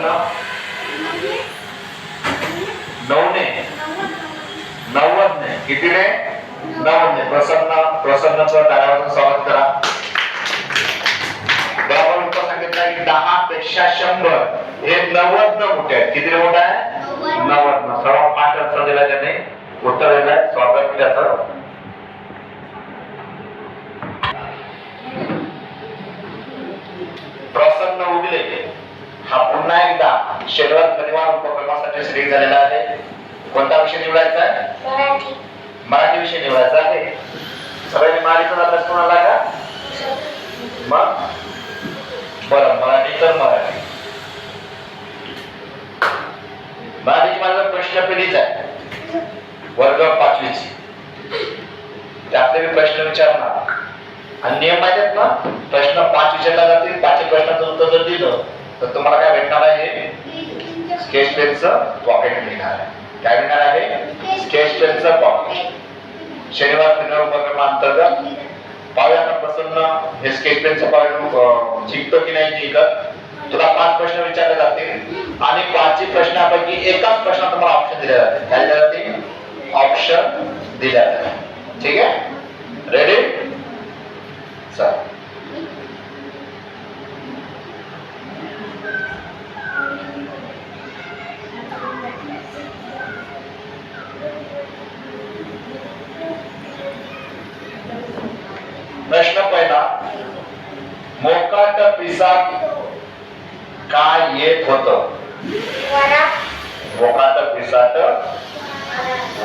प्रसन्न नऊने नव्वदने कितीने? नव्वदने प्रसन्न प्रसन्नचं टाळ्यावरून स्वागत करा. बरोबर उत्तर सांगितलं की दहा पेक्षा शंभर. हे नव्वद न मोठे आहेत? किती मोठे आहे? नव्वद न सर्व पाच दिला त्याने. उत्तर दिलंय. स्वागत त्याचं प्रसन्न उगले. हा पुन्हा एकदा शरीरात परिवार उपक्रमासाठी सिलेक्ट झालेला आहे. कोणता विषय निवडायचा आहे? मराठी. विषय निवडायचा आहे. सगळ्यांनी मराठीचा अभ्यास कोणाला का? मग? बरं मराठी तर मराठी. मराठीची माझा प्रश्न पिढीच आहे. वर्ग पाचवीची. त्यातले मी प्रश्न विचारणार. आणि नियम माहिती आहेत ना? प्रश्न पाच विचारला जातील पाचही प्रश्नाचं उत्तर जर दिलं तर तुम्हाला काय भेटणार आहे? स्केच पेनचं पॉकेट मिळणार आहे. काय मिळणार आहे? स्केच पेनचं पॉकेट शनिवार शनिवार उपक्रमांतर्गत पाहूया आपण प्रसन्न हे स्केच पेनचं पॉकेट जिंकतो की नाही जिंकत? तुला पाच प्रश्न विचारले जातील. आणि पाचही प्रश्नापैकी एकाच प्रश्नात तुम्हाला ऑप्शन दिले जाते काय दिले जाते ऑप्शन दिल्या जाते ठीक आहे? रेडी चल प्रश्न पहिला मोकाट पिसात काय येत होत. मोकाट पिसाट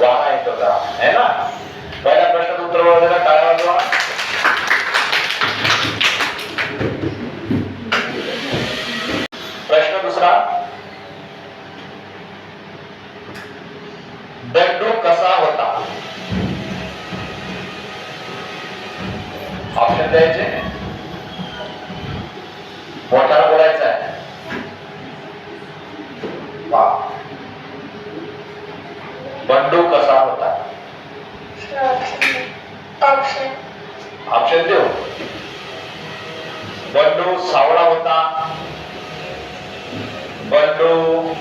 वारा येत होता. है ना? पहिल्या प्रश्नाचं उत्तर बघा टाळ्या वाजवा? प्रश्न दुसरा. दंडू कसा होता? ऑप्शन द्यायचे मोठ्याला बोलायचं आहे वा बंडू कसा होता ऑप्शन देऊ बंडू सावळा होता. बंडू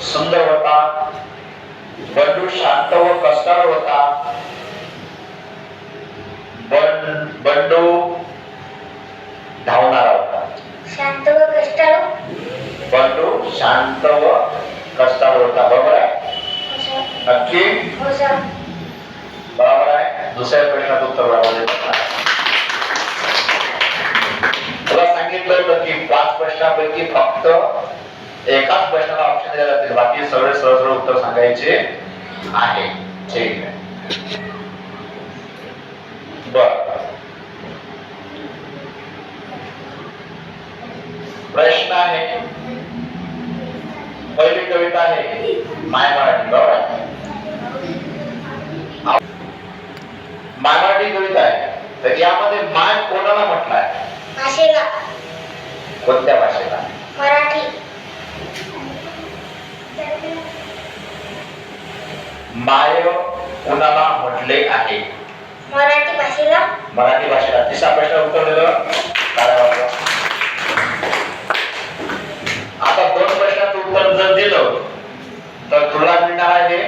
सुंदर होता. बंडू शांत व कष्टाळ होता. बंडू धावणारा होता. शांत व कष्टाळू? बंडू शांत व कष्टाळ होता. बरोबर आहे? नक्की? हो बरोबर आहे? दुसऱ्या प्रश्नाचं उत्तर बरोबर प्रश्नापैकी फक्त एकाच प्रश्नाला ऑप्शन दिले जातील बाकी सगळे सरळ सरळ उत्तर सांगायचे आहे. ठीक आहे. बर. प्रश्न आहे. पहिली कविता आहे माय मराठी. बरोबर माय मराठी कविता आहे. तर यामध्ये माय कोणाला म्हटलाय? कोणत्या भाषेला? मराठी. माय कुणाला म्हटले आहे? मराठी भाषेला. मराठी भाषेला. तिसरा प्रश्न उत्तर दिलं. आता दोन प्रश्नाचं उत्तर जर दिलं तर तुला मिळणार आहे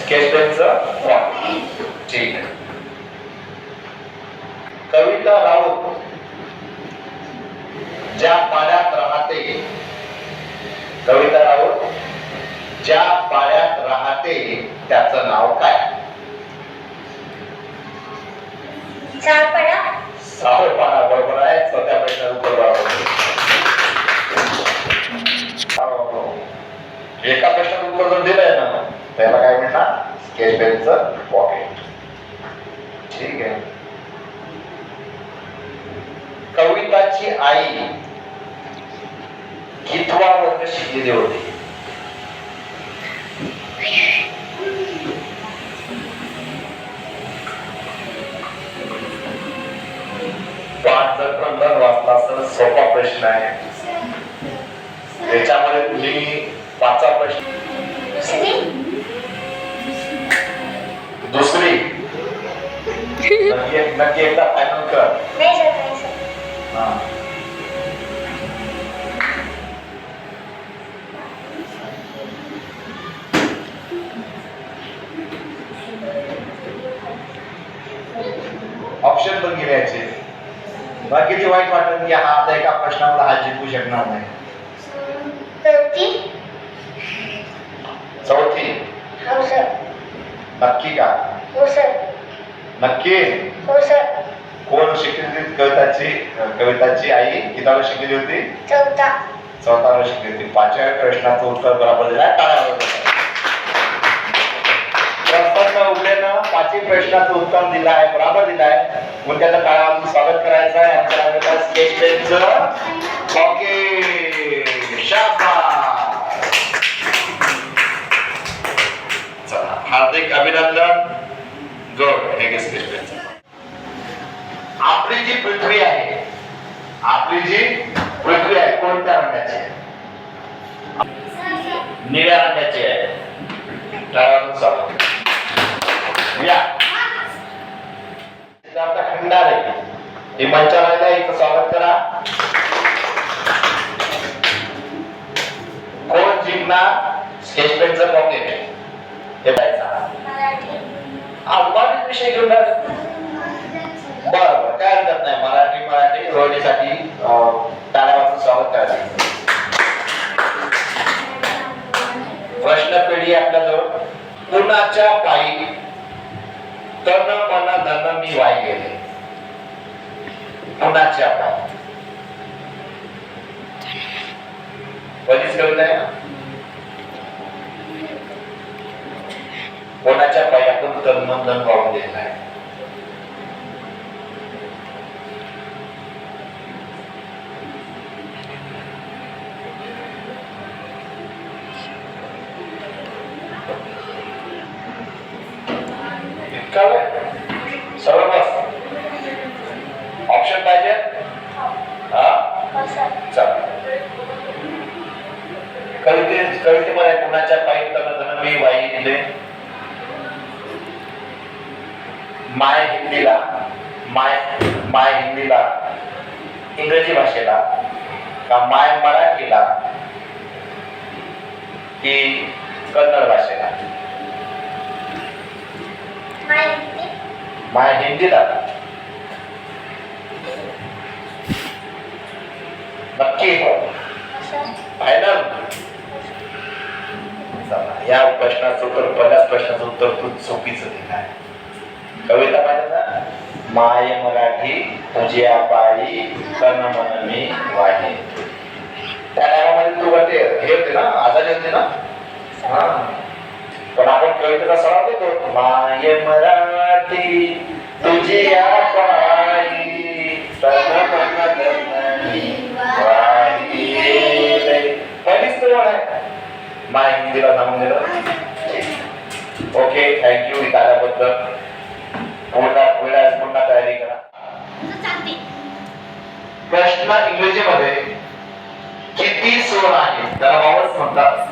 स्केच पेनचं पॉकेट. ठीक. आहे कविता राऊत ज्या पाड्यात राहते. कविता राऊत ज्या पाड्यात राहते त्याचं नाव काय? सावळपाडा बरोबर आहे. चौथ्या प्रश्नाचं उत्तर बरोबर. एका प्रश्नाचं उत्तर जर दिलंय ना त्याला काय मिळणार स्केच पेनचं पॉकेट ठीक आहे. कविताची आई हितवा वर्ग शिकलेले होते वाचला असताना सोपा प्रश्न आहे त्याच्यामध्ये तुम्ही पाचा प्रश्न दुसरी नक्की एकदा फायनल कर ऑप्शन पण गिरायचे मला किती वाईट वाटेल की हा आता एका प्रश्नाला हा जिंकू शकणार नाही. चौथी? नक्की का? हो सर नक्की? हो सर कोण शिकली होती कविताची? कविताची आई किताला शिकली होती? चौथा. चौथाला शिकली होती. पाचव्या प्रश्नाचं उत्तर बरोबर दिलाय टाळ्या प्रसन्न उगलेनं पाचही प्रश्नाचं उत्तर दिलं आहे. बरोबर दिलाय म्हणून त्याचं टाळ्या स्वागत करायचं आहे. आमच्या वर्गात स्टेज पेनचं ओके शाबास. चला हार्दिक अभिनंदन. जोड हे स्टेज स्केच आपली जी पृथ्वी आहे आपली जी पृथ्वी आहे कोणत्या रंगाची आहे? निळ्या रंगाची आहे. टाळ्या स्वागत या. सिद्धार्थ खंडारे हे मंचालयाला इथं स्वागत करा. कोण जिंकणार? स्केच पेनचं पॉकेट हे पाहायचा मराठी विषय घेऊन बरोबर काय हरकत नाही. मराठी मराठी रोडीसाठी अं, टाळ्या वाजून स्वागत करायचं प्रश्न पेढी आपल्याजवळ पुण्याच्या पायी तन मन धन मी वाई गेले पुण्याच्या पायी पहिलीच कविता आहे ना कोणाच्या पायी आपण तन मन धन वाहून दिलेलं आहे इतका वेळ सरळ बस ऑप्शन पाहिजे हा हो सर चल कविते कवितेमध्ये कुणाच्या पायी तन धन मी वाई दिले माय हिंदीला माय माय हिंदीला इंग्रजी भाषेला का माय मराठीला की कन्नड भाषेला. माय हिंदीला. नक्की. हो फायनल. या प्रश्नाचं उत्तर पहिल्याच प्रश्नाचं उत्तर तू चुकीचं दिलं आहे. कविता पाहिजे ना माय मराठी तुझ्या पायी तन मन मी वाही. त्या टायमामध्ये तू ते हे होते ना आजारी होते ना? हा. पण आपण कवितेचा सराव देतो माय मराठी तुझ्या पायी तन मन धन मी वाही गेले. पहिलीच तर आहे माय हिंदीला सांगून दिलं ओके थँक्यू इथं आल्याबद्दल पुन्हा पुढे पुन्हा तयारी करा प्रश्न इंग्रजीमध्ये किती सोन आहेत त्याला वावच म्हणतात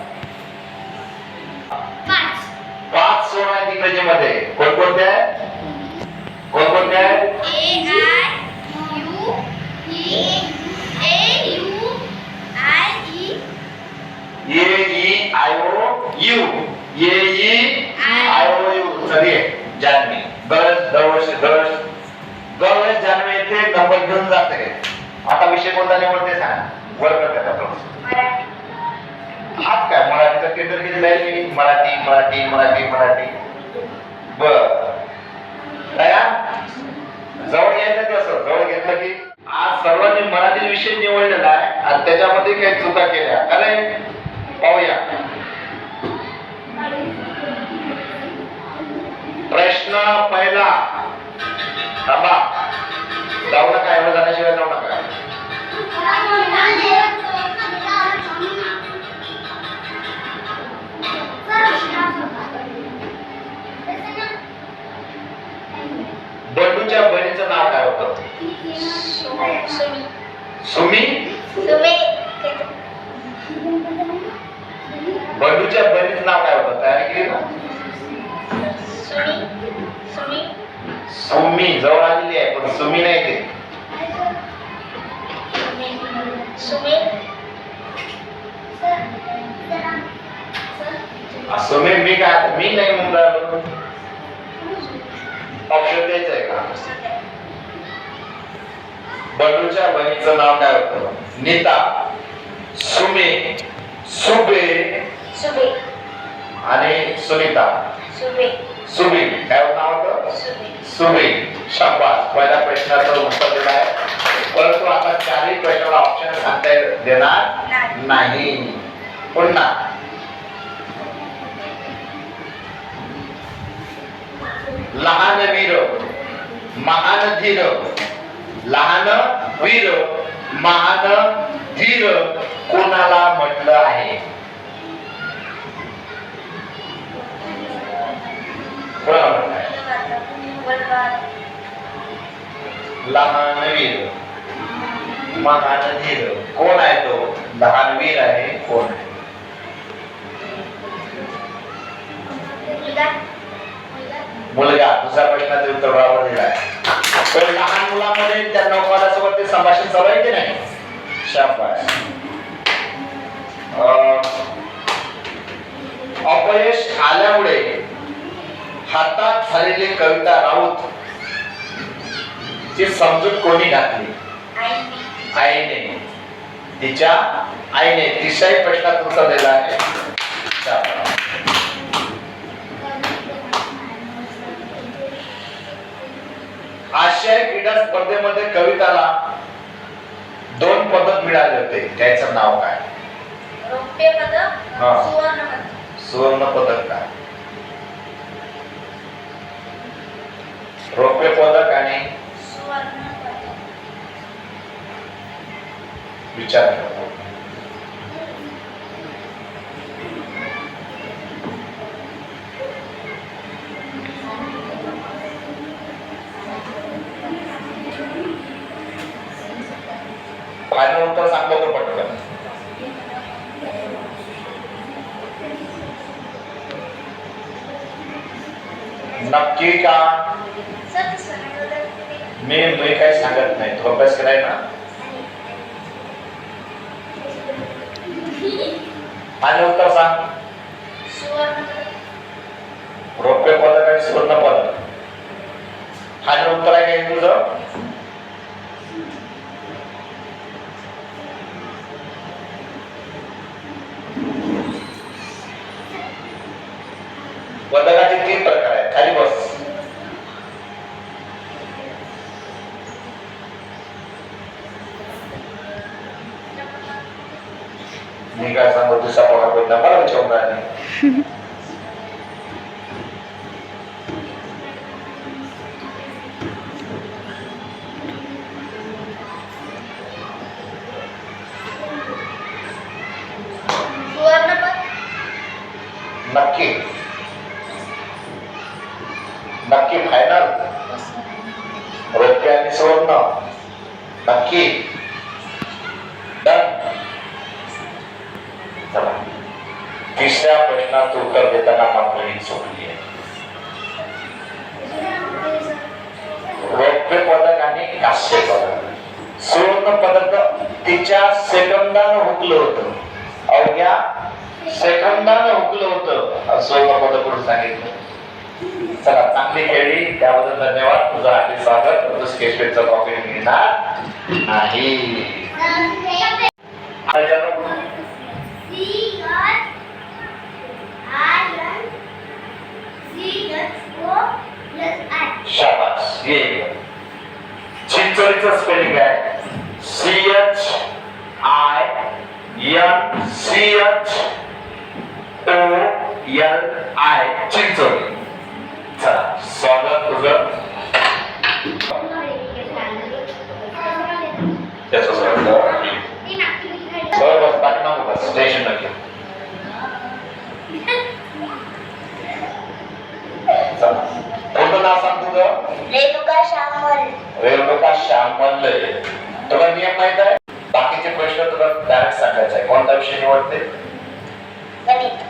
पाच पाच सोन आहेत इंग्रजीमध्ये कोणकोणते आहेत कोणकोणते आहेत A I U E A U I E A E U A E I O U sorry Jahnavi गरज दरवर्षी दरवेळेस दरवेळेस जानवी येते नंबर घेऊन जाते आता विषय कोणता निवडते सांग. वर्ग त्याचा मराठी काय? मराठीचा टेंडर घेतलाय मी मराठी मराठी मराठी मराठी. बर. जवळ घ्यायचं कसं जवळ घेतलं की? आज सर्वांनी मराठी विषय निवडलेला आहे आणि त्याच्यामध्ये काही चुका केल्या. अरे पाहूया. प्रश्न पहिला. थांबा. जाऊ नका एवढं जाण्याशिवाय जाऊ नका. बंडूच्या बहिणीचं नाव काय होतं? सुमी. सुमे. बंडूच्या बहिणीचं नाव काय सुमी जवळ आलेली आहे पण सुमी नाही ते. सुमे सुमी मी काय मी नाही म्हणून. राहिलो ऑप्शन द्यायचं आहे का? बंडूच्या बहिणीचं नाव काय होतं? नीता. सुमे. सुबे. सुबे. आणि सुनीता. सुबी काय नाव होतं? सुबी शाबास. पहिल्या प्रश्नाचं उत्तर दिलं आहे. परंतु आता चारही प्रश्नाला ऑप्शन सांगता देणार नाही. नाही. पुन्हा. लहान वीर. महान धीर. लहान वीर. महान धीर. कोणाला म्हटलं आहे? कोणाला म्हटलं लहान वीर महान धीर कोण आहे तो लहान वीर आहे कोण आहे मुलगा दुसऱ्या प्रश्नाचे उत्तर बरोबर दिलं आहे. तर लहान मुलामध्ये त्या नौकारासोबत ते संभाषण चालू आहे की नाही? शाबास अपयश आल्यामुळे हातात झालेली कविता राऊत ची समजूत कोणी घातली? आईने. तिच्या आईने. तिसऱ्याही प्रश्नात उत्तर दिलं आहे. आशियाई क्रीडा स्पर्धेमध्ये कविताला दोन पदक मिळाले होते. त्याचं नाव काय? रौप्य पदक. सुवर्ण पदक. सुवर्ण पदक काय? रौप्य पदक आणि सुवर्ण पदक विचार करा. फायनल उत्तर सांगलं तर पटकन नक्की का? मी मी काय सांगत नाही. तो अभ्यास कराय ना. आणि उत्तर सांग. पदक रौप्य पदक आणि सुवर्ण पदक. आणि उत्तर आहे काय तुझं? पदकाचे तीन प्रकार आहेत. खाली बस मी काय सांगू तुझा पगार कोणता मला विचारून तिसऱ्या प्रश्नाचं उत्तर देताना मात्र ही चुकली आहे. रौप्य पदक आणि कांस्य पदक सुवर्ण पदक तिच्या सेकंदानं हुकलं होतं. अवघ्या सेकंदानं हुकलं होतं. सुवर्ण पदक सांगितलं. चला चांगली खेळली त्याबद्दल धन्यवाद. तुझं हार्दिक स्वागत. तुझं स्केचपेनचं कॉपी मिळणार नाही. त्याच्यानं शाबास ये चिंचोलीचं स्पेलिंग आहे C H I N C H O L I Chincholi चला स्वागत तुझं त्याचं स्वागत बरं नाव सांग तुझं रेणुका श्यामल. रेणुका श्याम मल्ले तुला नियम माहीत आहे? बाकीचे प्रश्न तुला डायरेक्ट सांगायचे आहे. कोणता विषय निवडते? गणित.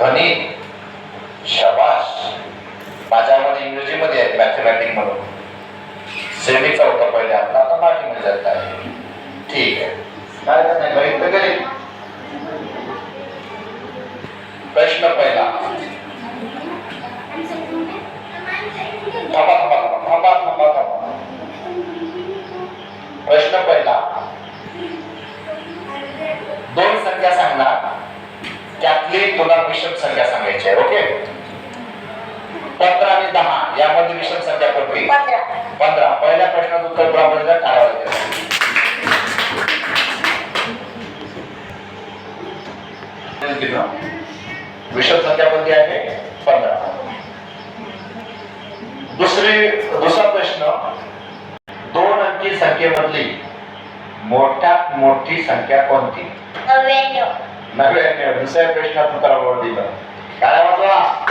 गणित. शबाश माझ्यामध्ये इंग्रजीमध्ये आहे मॅथमॅटिक म्हणून. सेमीचा होता पहिले आता आता मराठीमध्ये जात आहे ठीक आहे. काय नाही गणित तर गणित. प्रश्न पहिला. थांबा थांबा थांबा थांबा थांबा प्रश्न पहिला. दोन संख्या सांगणार. त्यातली तुला विषम संख्या सांगायची आहे ओके? पंधरा आणि दहा यामध्ये विषम संख्या कोणती? पंधरा. पहिल्या प्रश्नाचं उत्तर बरोबर टाळ्या वाजवा. विषम संख्या कोणती आहे? पंधरा. दुसरी दुसरा प्रश्न. दोन अंकी संख्येमधली मोठ्यात मोठी संख्या कोणती? नव्याण्णव. दुसऱ्या प्रश्नात उत्तर दिलं काय वाजवा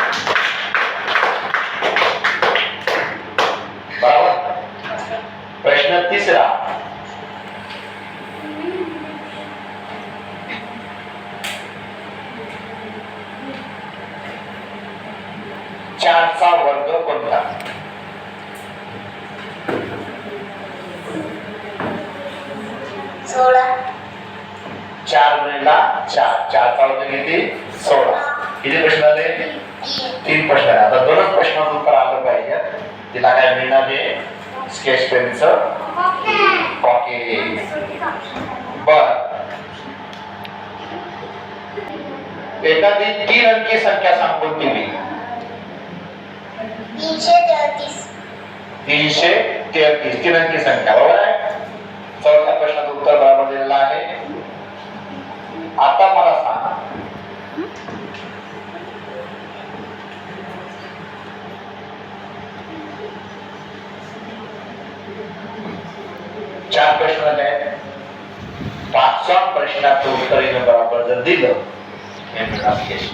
एखादी तीन अंकी संख्या सांग कोणती मी तीनशे तेहतीस तीनशे तेहतीस तीन अंकी संख्या बरोबर आहे चौथ्या प्रश्नाचं उत्तर बरोबर दिलेलं आहे आता मला सांग चार प्रश्न आहेत पाचव्या प्रश्नाचं उत्तर बरोबर जर दिलं sketch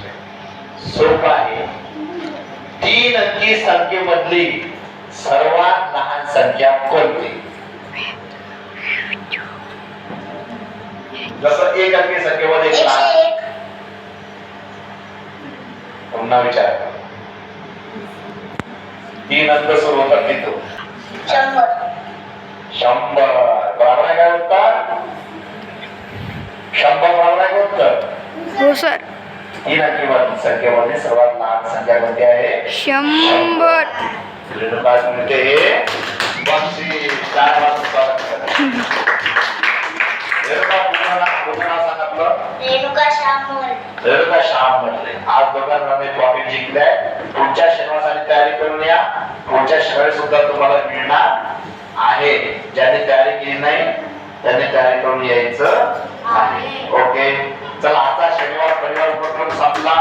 आहे तीन अंकी संख्येमधली सर्वात लहान संख्या कोणती? जसं एक अंकी संख्येमध्ये पुन्हा विचार तीन अंक सुरू होतात तिथं शंभर. शंभर. आहे काय उत्तर? शंभर बरोबर आहे का उत्तर? हो सर. संख्येमध्ये सर्वात लहान संख्या कोणती आहे? शंभर. हे रेणुका रेणुका श्याम म्हटले आज दोघांना मी ट्रॉफी जिंकलाय. पुढच्या शनिवारी तयारी करून या. पुढच्या शनिवारी सुद्धा तुम्हाला मिळणार आहे. ज्यांनी तयारी केली नाही त्यांनी तयारी करून यायचं चला आता शनिवार परिवार उपक्रम संपला.